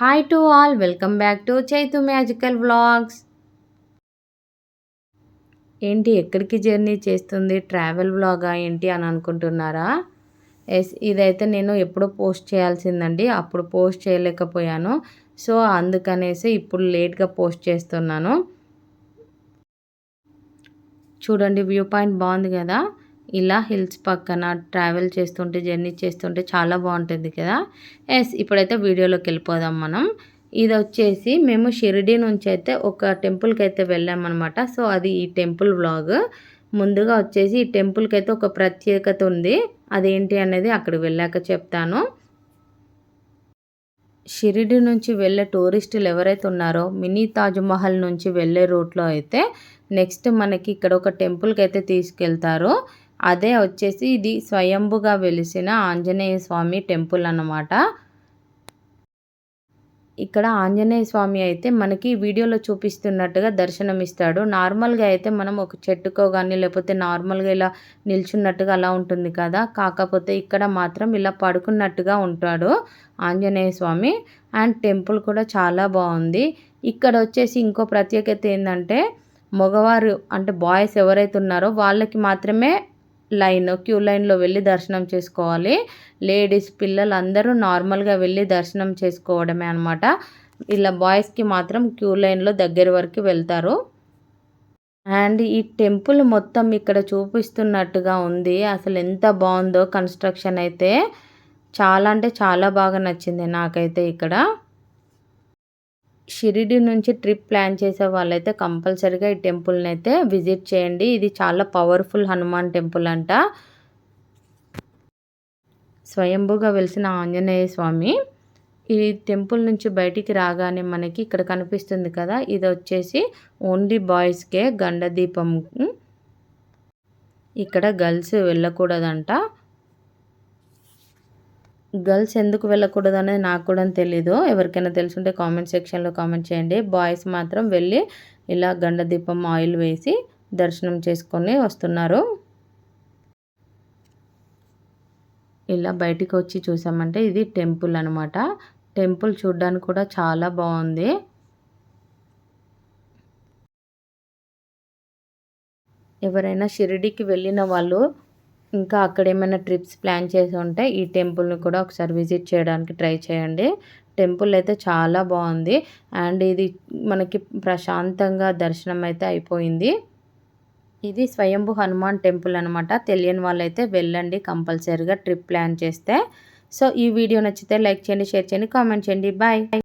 Hi to all welcome back to Chaitu magical vlogs ఏంటి ఎక్కడికి journey చేస్తుంది? Travel వ్లాగా ఏంటి అని అనుకుంటున్నారా? ఎస్ ఇదైతే నేను ఎప్పుడో పోస్ట్ చేయాల్సిందండి. అప్పుడు పోస్ట్ చేయలేకపోయాను. సో అందుకనేసి ఇప్పుడు లేట్గా పోస్ట్ చేస్తున్నాను. చూడండి వ్యూ పాయింట్ బాగుంది కదా? ఇలా హిల్స్ పక్కన ట్రావెల్ చేస్తుంటే జర్నీ చేస్తుంటే చాలా బాగుంటుంది కదా. ఎస్ ఇప్పుడైతే వీడియోలోకి వెళ్ళిపోదాం మనం. ఇది వచ్చేసి మేము షిరిడి నుంచి అయితే ఒక టెంపుల్కి అయితే వెళ్ళామన్నమాట. సో అది ఈ టెంపుల్ వ్లాగ్ ముందుగా వచ్చేసి ఈ టెంపుల్కి అయితే ఒక ప్రత్యేకత ఉంది. అదేంటి అనేది అక్కడికి వెళ్ళాక చెప్తాను. షిరిడి నుంచి వెళ్ళే టూరిస్టులు ఎవరైతే ఉన్నారో మినీ తాజ్మహల్ నుంచి వెళ్ళే రూట్లో అయితే నెక్స్ట్ మనకి ఇక్కడ ఒక టెంపుల్కి అయితే తీసుకెళ్తారు. అదే వచ్చేసి ఇది స్వయంభుగా వెలిసిన ఆంజనేయ స్వామి టెంపుల్ అన్నమాట. ఇక్కడ ఆంజనేయ స్వామి అయితే మనకి వీడియోలో చూపిస్తున్నట్టుగా దర్శనం ఇస్తాడు నార్మల్గా అయితే మనం ఒక చెట్టుకో కానీ లేకపోతే నార్మల్గా ఇలా నిల్చున్నట్టుగా అలా ఉంటుంది కదా. కాకపోతే ఇక్కడ మాత్రం ఇలా పడుకున్నట్టుగా ఉంటాడు ఆంజనేయ స్వామి. అండ్ టెంపుల్ కూడా చాలా బాగుంది. ఇక్కడ వచ్చేసి ఇంకో ప్రత్యేకత ఏంటంటే మగవారు అంటే బాయ్స్ ఎవరైతే ఉన్నారో వాళ్ళకి మాత్రమే లైన్ క్యూ లైన్లో వెళ్ళి దర్శనం చేసుకోవాలి. లేడీస్ పిల్లలు అందరూ నార్మల్గా వెళ్ళి దర్శనం చేసుకోవడమే అనమాట ఇలా బాయ్స్కి మాత్రం క్యూ లైన్లో దగ్గర వరకు వెళ్తారు. అండ్ ఈ టెంపుల్ మొత్తం ఇక్కడ చూపిస్తున్నట్టుగా ఉంది. అసలు ఎంత బాగుందో కన్స్ట్రక్షన్ అయితే. చాలా అంటే చాలా బాగా నచ్చింది నాకైతే ఇక్కడ. షిరిడి నుంచి ట్రిప్ ప్లాన్ చేసే వాళ్ళైతే కంపల్సరీగా ఈ టెంపుల్ని అయితే విజిట్ చేయండి. ఇది చాలా పవర్ఫుల్ హనుమాన్ టెంపుల్ అంట. స్వయంభూగా వెలిసిన ఆంజనేయ స్వామి ఈ టెంపుల్ నుంచి బయటికి రాగానే మనకి ఇక్కడ కనిపిస్తుంది కదా ఇది వచ్చేసి ఓన్లీ బాయ్స్కే గండదీపం. ఇక్కడ గర్ల్స్ వెళ్ళకూడదంట. గర్ల్స్ ఎందుకు వెళ్ళకూడదు అనేది నాకు కూడా తెలీదు. ఎవరికైనా తెలుసుంటే కామెంట్ సెక్షన్లో కామెంట్ చేయండి. బాయ్స్ మాత్రం వెళ్ళి ఇలా గండదీపం ఆయిల్ వేసి దర్శనం చేసుకొని వస్తున్నారు. ఇలా బయటికి వచ్చి చూసామంటే ఇది టెంపుల్ అనమాట టెంపుల్ చూడ్డానికి కూడా చాలా బాగుంది. ఎవరైనా షిరిడికి వెళ్ళిన వాళ్ళు ఇంకా అక్కడ ఏమైనా ట్రిప్స్ ప్లాన్ చేసి ఉంటే ఈ టెంపుల్ని కూడా ఒకసారి విజిట్ చేయడానికి ట్రై చేయండి. టెంపుల్ అయితే చాలా బాగుంది. అండ్ ఇది మనకి ప్రశాంతంగా దర్శనం అయితే అయిపోయింది. ఇది స్వయంభూ హనుమాన్ టెంపుల్ అనమాట తెలియని వాళ్ళైతే వెళ్ళండి కంపల్సరీగా ట్రిప్ ప్లాన్ చేస్తే. సో ఈ వీడియో నచ్చితే లైక్ చేయండి షేర్ చేయండి కామెంట్ చేయండి. బాయ్.